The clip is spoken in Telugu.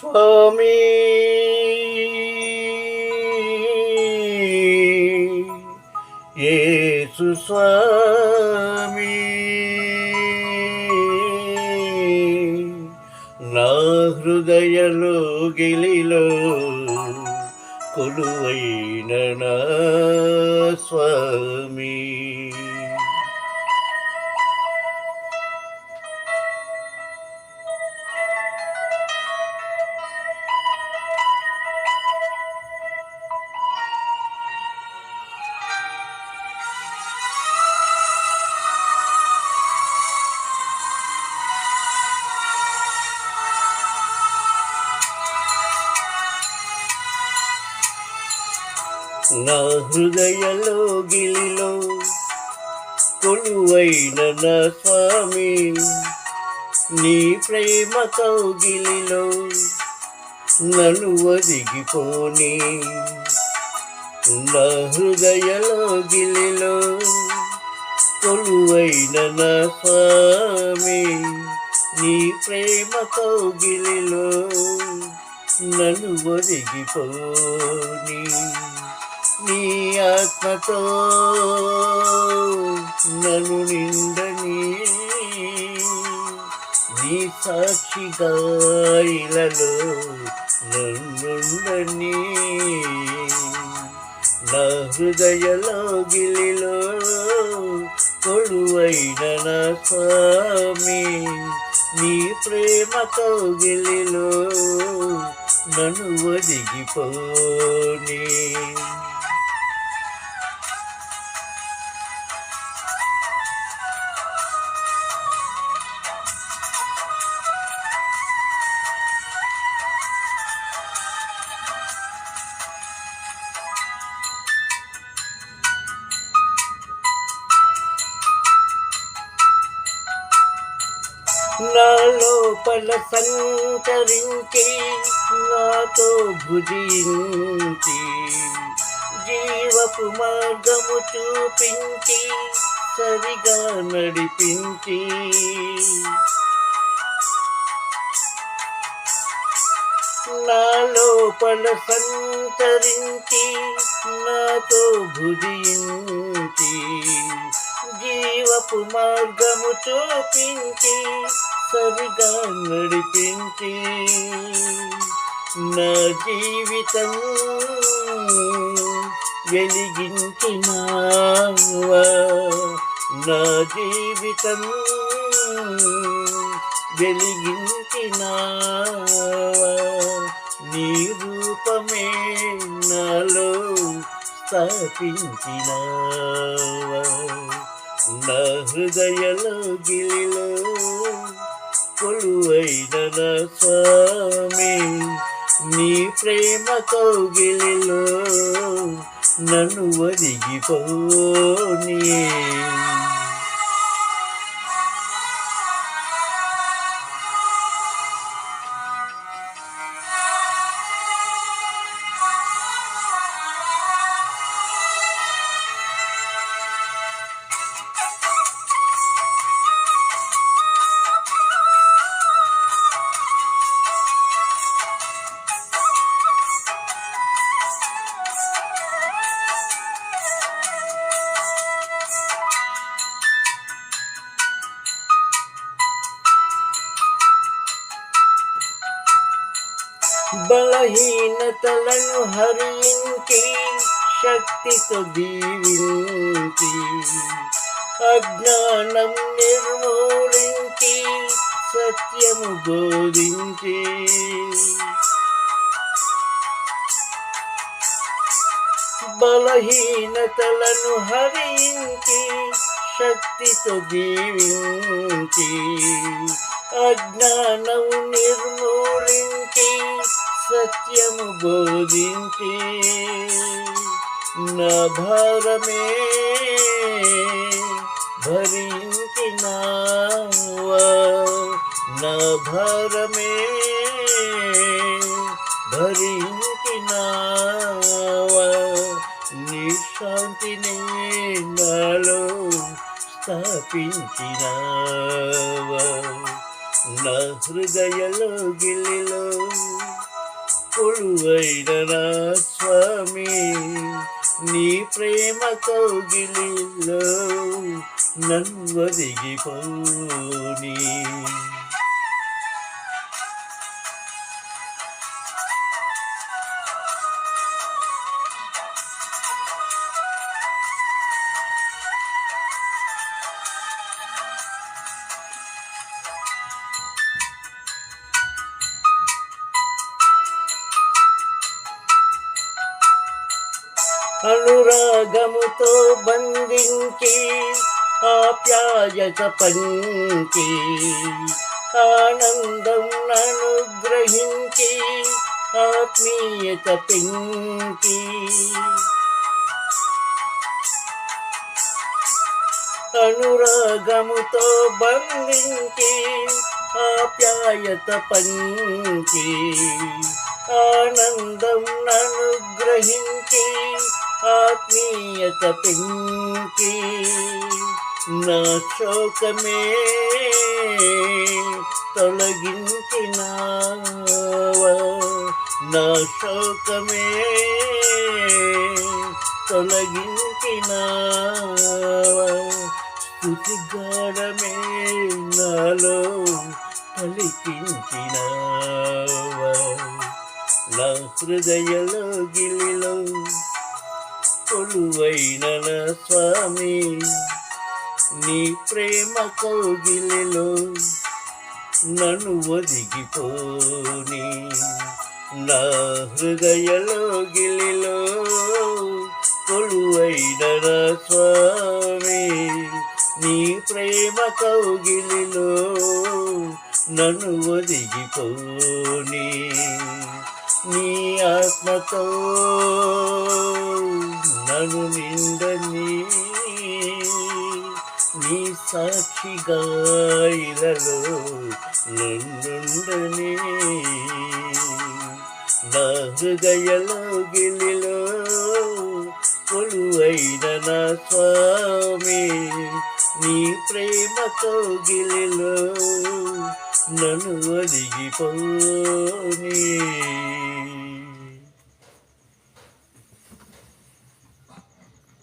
స్వామి. యేసు స్వామి. నా హృదయలో గిలిలో కొలువైన నా స్వామి. నా హృదయలో గిలిలో కొలువైన నా స్వామి నీ ప్రేమ కౌగిలిలో నన్ను ఒదిగిపోని. నా హృదయలో గిలిలో కొలువైన నా స్వామి నీ ప్రేమ కౌగిలిలో నన్ను ఒదిగిపోని. నీ ఆత్మతో నన్ను నిండని నీ సాక్షిగా ఇలలో నన్నుండని నా హృదయలో గిలిలో కొడువైన నా స్వామి నీ ప్రేమతో గిలిలో నన్ను ఒదిగిపోని. నా లోపల సంచరించి నాతో భుజించి జీవపు మార్గము చూపించి సరిగా నడిపించి. నా లోపల సంతరించి నాతో భుజించి జీవపు మార్గము చూపించి సరిగా నడిపించి నా జీవితం వెలిగించినావా. నా జీవితం వెలిగించినావా. నీ రూపమే నాలో స్థాపించినావా. నా హృదయలో గిలిలో కొలువైన నా స్వామి నీ ప్రేమ కౌగిలిలో నన్ను ఒదిగిపోని బలహీనతలను హరించి శక్తితో దీవించి అజ్ఞానం నిర్మూలించి సత్యము బోధించి బలహీనతలను హరించి శక్తితో దీవించి అజ్ఞానం నిర్మూలించి సత్యము బోధించి నా భారమే భరించినావా నా భారమే భరించినావా నీ శాంతిని నాలో స్థాపించినావా నా హృదయలో గిల్లిలో కొలువైన నా స్వామి నీ ప్రేమ కౌగిలిలో నన్ను దిగిపోని అనురాగముతో బంధించి ఆప్యాయత పంచి ఆనందం అనుగ్రహించి ఆత్మీయత పెంచి. అనురాగముతో బంధించి ఆప్యాయత పంచి ఆనందం అనుగ్రహించి ఆత్మీయత పెంచి నా శోకమే తొలగించినావా. నా శోకమే తొలగించినావా. స్థుతిగాడమే నాలో పలికించినావా. నా హృదయలో గిలిలో కొలువైన స్వామి నీ ప్రేమ కౌగిలిలో నన్ను ఒదిగిపోని. నా హృదయలో గిలిలో కొలువైన స్వామి నీ ప్రేమ కౌగిలిలో నన్ను ఒదిగిపోని. నీ ఆత్మతో నన్ను నిండని నీ సాక్షిగా ఇలలో నన్నుండని నా హృదయలో గిలిలో కొలువైన నా స్వామి నీ ప్రేమతో గిలిలో నన్ను ఒదిగిపోని.